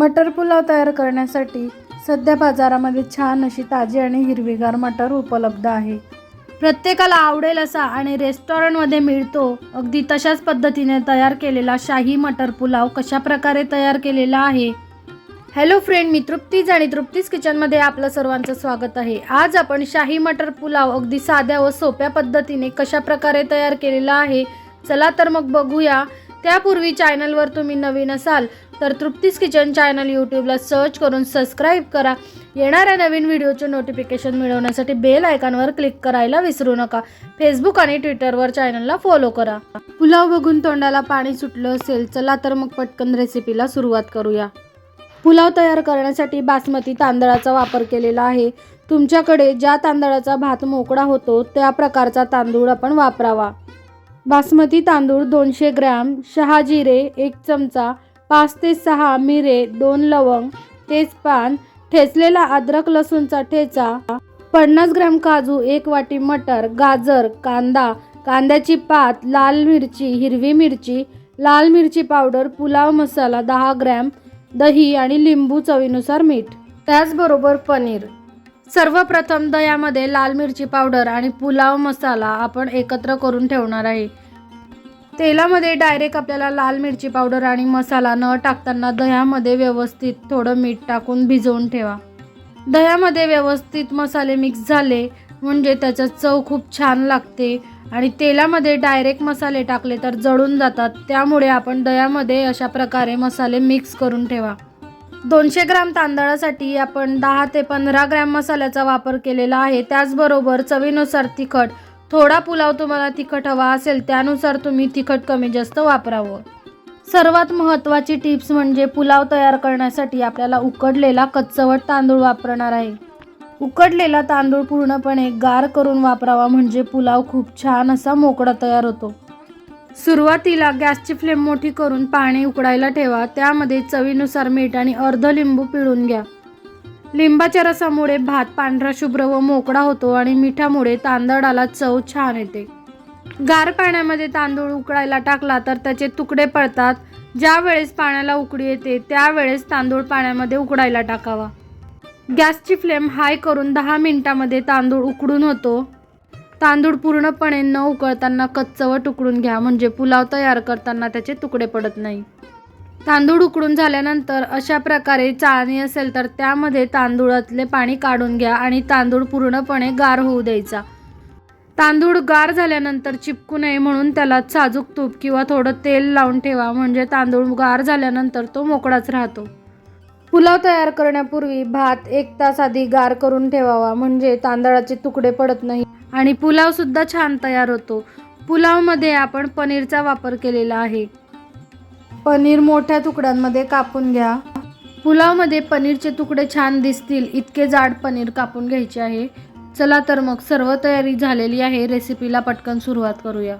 मटर पुलाव तयार करण्यासाठी सध्या बाजारामध्ये छान अशी ताजी आणि हिरवीगार मटर उपलब्ध आहे. प्रत्येकाला आवडेल असा आणि रेस्टॉरंटमध्ये मिळतो अगदी तशाच पद्धतीने तयार केलेला शाही मटर पुलाव कशा प्रकारे तयार केलेला आहे? हॅलो फ्रेंड मी तृप्तीज आणि तृप्तीज किचनमध्ये आपलं सर्वांचं स्वागत आहे. आज आपण शाही मटर पुलाव अगदी साध्या व सोप्या पद्धतीने कशा प्रकारे तयार केलेला आहे चला तर मग बघूया. त्यापूर्वी चॅनलवर तुम्ही नवीन असाल तर तृप्तीस किचन चॅनल यूट्यूबला सर्च करून सबस्क्राईब करा. येणाऱ्या नवीन व्हिडिओचे नोटिफिकेशन मिळवण्यासाठी बेल आयकॉनवर क्लिक करायला विसरू नका. फेसबुक आणि ट्विटरवर चॅनलला फॉलो करा. पुलाव बघून तोंडाला पाणी सुटलं असेल चला तर मग पटकन रेसिपीला सुरुवात करूया. पुलाव तयार करण्यासाठी बासमती तांदळाचा वापर केलेला आहे. तुमच्याकडे ज्या तांदळाचा भात मोकळा होतो त्या प्रकारचा तांदूळ आपण वापरावा. बासमती तांदूळ दोनशे ग्रॅम शहाजिरे एक चमचा पाच ते सहा मिरे दोन लवंग तेजपान ठेचलेला अद्रक लसूणचा ठेचा पन्नास ग्रॅम काजू एक वाटी मटर गाजर कांदा कांद्याची पात लाल मिरची हिरवी मिरची लाल मिरची पावडर पुलाव मसाला दहा ग्रॅम दही आणि लिंबू चवीनुसार मीठ. त्याचबरोबर पनीर. सर्वप्रथम दह्यामध्ये लाल मिरची पावडर आणि पुलाव मसाला आपण एकत्र करून ठेवणार आहे. तेलामध्ये डायरेक्ट आपल्याला लाल मिरची पावडर आणि मसाला न टाकताना दह्यामध्ये व्यवस्थित थोडं मीठ टाकून भिजवून ठेवा. दह्यामध्ये व्यवस्थित मसाले मिक्स झाले म्हणजे त्याचं चव खूप छान लागते आणि तेलामध्ये डायरेक्ट मसाले टाकले तर जळून जातात. त्यामुळे आपण दह्यामध्ये अशा प्रकारे मसाले मिक्स करून ठेवा. दोनशे ग्राम तांदळासाठी आपण दहा ते पंधरा ग्रॅम मसाल्याचा वापर केलेला आहे. त्याचबरोबर चवीनुसार तिखट थोडा पुलाव तुम्हाला तिखट हवा असेल त्यानुसार तुम्ही तिखट कमी जास्त वापरावं. सर्वात महत्त्वाची टिप्स म्हणजे पुलाव तयार करण्यासाठी आपल्याला उकडलेला कच्चवट तांदूळ वापरणार आहे. उकडलेला तांदूळ पूर्णपणे गार करून वापरावा म्हणजे पुलाव खूप छान असा मोकळा तयार होतो. सुरुवातीला गॅसची फ्लेम मोठी करून पाणी उकडायला ठेवा त्यामध्ये चवीनुसार मीठ आणि अर्ध लिंबू पिळून घ्या. लिंबाच्या रसामुळे भात पांढरा शुभ्र व मोकळा होतो आणि मिठामुळे तांदळाला चव छान येते. गार पाण्यामध्ये तांदूळ उकळायला टाकला तर त्याचे तुकडे पडतात. ज्या वेळेस पाण्याला उकळी येते त्यावेळेस तांदूळ पाण्यामध्ये उकडायला टाकावा. गॅसची फ्लेम हाय करून दहा मिनिटामध्ये तांदूळ उकडून होतो. तांदूळ पूर्णपणे न उकळताना कच्चं व तुकडून घ्या म्हणजे पुलाव तयार करताना त्याचे तुकडे पडत नाही. तांदूळ उकडून झाल्यानंतर अशा प्रकारे चाळणी असेल तर त्यामध्ये तांदूळातले पाणी काढून घ्या आणि तांदूळ पूर्णपणे गार होऊ द्यायचा. तांदूळ गार झाल्यानंतर चिपकू नये म्हणून त्याला साजूक तूप किंवा थोडं तेल लावून ठेवा म्हणजे तांदूळ गार झाल्यानंतर तो मोकळाच राहतो. पुलाव तयार करण्यापूर्वी भात एक तास आधी गार करून ठेवावा म्हणजे तांदळाचे तुकडे पडत नाही आणि पुलावसुद्धा छान तयार होतो. पुलावमध्ये आपण पनीरचा वापर केलेला आहे. पनीर मोठ्या तुकड्यांमध्ये कापून घ्या. पुलावमध्ये पनीरचे तुकडे छान दिसतील. इतके जाड पनीर कापून घ्यायचे आहे. चला तर मग सर्व तयारी झालेली आहे. रेसिपीला पटकन सुरुवात करूया.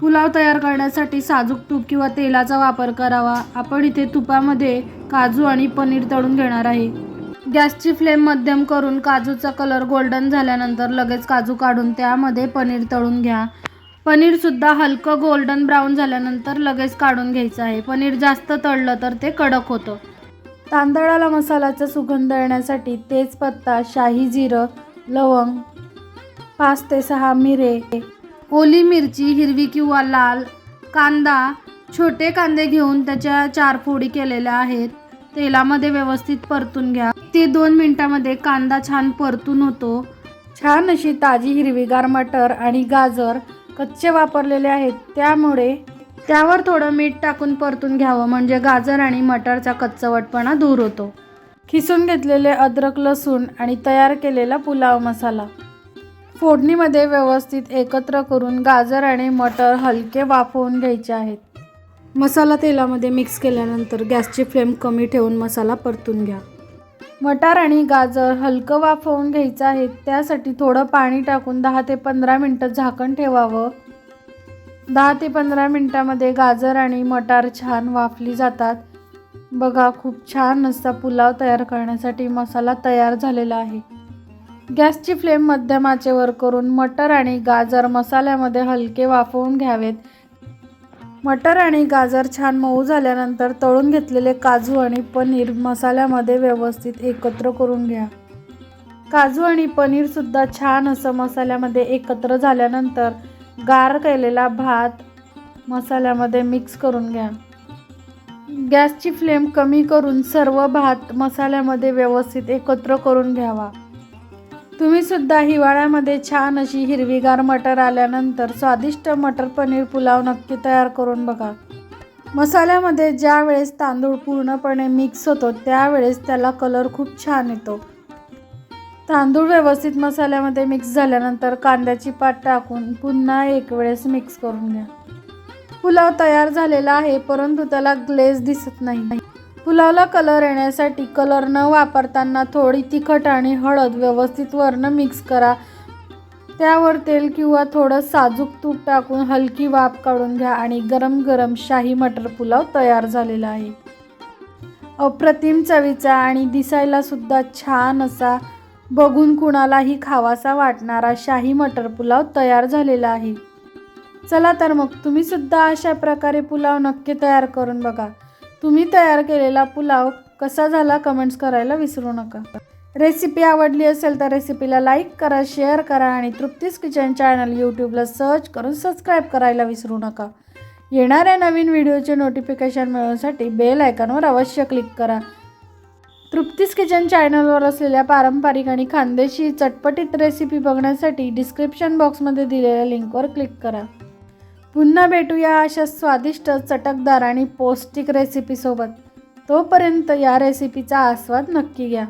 पुलाव तयार करण्यासाठी साजूक तूप किंवा तेलाचा वापर करावा. आपण इथे तुपामध्ये काजू आणि पनीर तळून घेणार आहे. गॅसची फ्लेम मध्यम करून काजूचा कलर गोल्डन झाल्यानंतर लगेच काजू काढून त्यामध्ये पनीर तळून घ्या. पनीरसुद्धा हलकं गोल्डन ब्राऊन झाल्यानंतर लगेच काढून घ्यायचं आहे. पनीर जास्त तळलं तर ते कडक होतं. तांदळाला मसाल्याचा सुगंध येण्यासाठी तेजपत्ता शाही जिरं लवंग पाच ते सहा मिरे ओली मिरची हिरवी किंवा लाल कांदा छोटे कांदे घेऊन त्याच्या चार फोडी केलेल्या आहेत. तेलामध्ये व्यवस्थित परतून घ्या. ते दोन मिनिटामध्ये कांदा छान परतून होतो. छान अशी ताजी हिरवीगार मटर आणि गाजर कच्चे वापरलेले आहेत. त्यामुळे त्यावर थोडं मीठ टाकून परतून घ्यावं म्हणजे गाजर आणि मटरचा कच्चवटपणा दूर होतो. खिसून घेतलेले अद्रक लसूण आणि तयार केलेला पुलाव मसाला. फोडणीमध्ये व्यवस्थित एकत्र करून गाजर आणि मटर हलके वाफवून घ्यायचे आहेत. मसाला तेलामध्ये मिक्स केल्यानंतर गॅसची फ्लेम कमी ठेवून मसाला परतून घ्या. मटार आणि गाजर हलकं वाफवून घ्यायचं आहे. त्यासाठी थोडं पाणी टाकून दहा ते पंधरा मिनटं झाकण ठेवावं. दहा ते पंधरा मिनटामध्ये गाजर आणि मटार छान वाफली जातात. बघा खूप छान असा पुलाव तयार करण्यासाठी मसाला तयार झालेला आहे. गॅसची फ्लेम मध्यम आचेवर करून मटर आणि गाजर मसाल्यामध्ये हलके वाफवून घ्यावेत. मटर आणि गाजर छान मऊ झाल्यानंतर तळून घेतलेले काजू आणि पनीर मसाल्यामध्ये व्यवस्थित एकत्र करून घ्या. काजू आणि पनीरसुद्धा छान असं मसाल्यामध्ये एकत्र झाल्यानंतर गार केलेला भात मसाल्यामध्ये मिक्स करून घ्या. गॅसची फ्लेम कमी करून सर्व भात मसाल्यामध्ये व्यवस्थित एकत्र करून घ्यावा. तुम्ही सुद्धा हिवाळ्यामध्ये छान अशी हिरवीगार मटर आल्यानंतर स्वादिष्ट मटर पनीर पुलाव नक्की तयार करून बघा. मसाल्यामध्ये ज्या वेळेस तांदूळ पूर्णपणे मिक्स होतो त्यावेळेस त्याला कलर खूप छान येतो. तांदूळ व्यवस्थित मसाल्यामध्ये मिक्स झाल्यानंतर कांद्याची पात टाकून पुन्हा एक वेळेस मिक्स करून घ्या. पुलाव तयार झालेला आहे परंतु त्याला ग्लेज दिसत नाही. पुलावला कलर येण्यासाठी कलर न वापरताना थोडी तिखट आणि हळद व्यवस्थित वरनं मिक्स करा. त्यावर तेल किंवा थोडं साजूक तूप टाकून हलकी वाफ काढून घ्या आणि गरम गरम शाही मटर पुलाव तयार झालेला आहे. अप्रतिम चवीचा आणि दिसायला सुद्धा छान असा बघून कुणालाही खावासा वाटणारा शाही मटर पुलाव तयार झालेला आहे. चला तर मग तुम्ही सुद्धा अशा प्रकारे पुलाव नक्की तयार करून बघा. तुम्ही तयार केलेला पुलाव कसा झाला कमेंट्स करायला विसरू नका. रेसिपी आवडली असेल तर रेसिपीला लाईक करा शेअर करा आणि तृप्तीस किचन चॅनल यूट्यूबला सर्च करून सबस्क्राईब करायला विसरू नका. येणाऱ्या नवीन व्हिडिओचे नोटिफिकेशन मिळवण्यासाठी बेल आयकॉनवर अवश्य क्लिक करा. तृप्तीस किचन चॅनलवर असलेल्या पारंपरिक आणि खानदेशी चटपटीत रेसिपी बघण्यासाठी डिस्क्रिप्शन बॉक्समध्ये दिलेल्या लिंकवर क्लिक करा. पुन्हा भेटूया अशा स्वादिष्ट चटकदार आणि पौष्टिक रेसिपीसोबत तोपर्यंत या रेसिपीचा आस्वाद नक्की घ्या.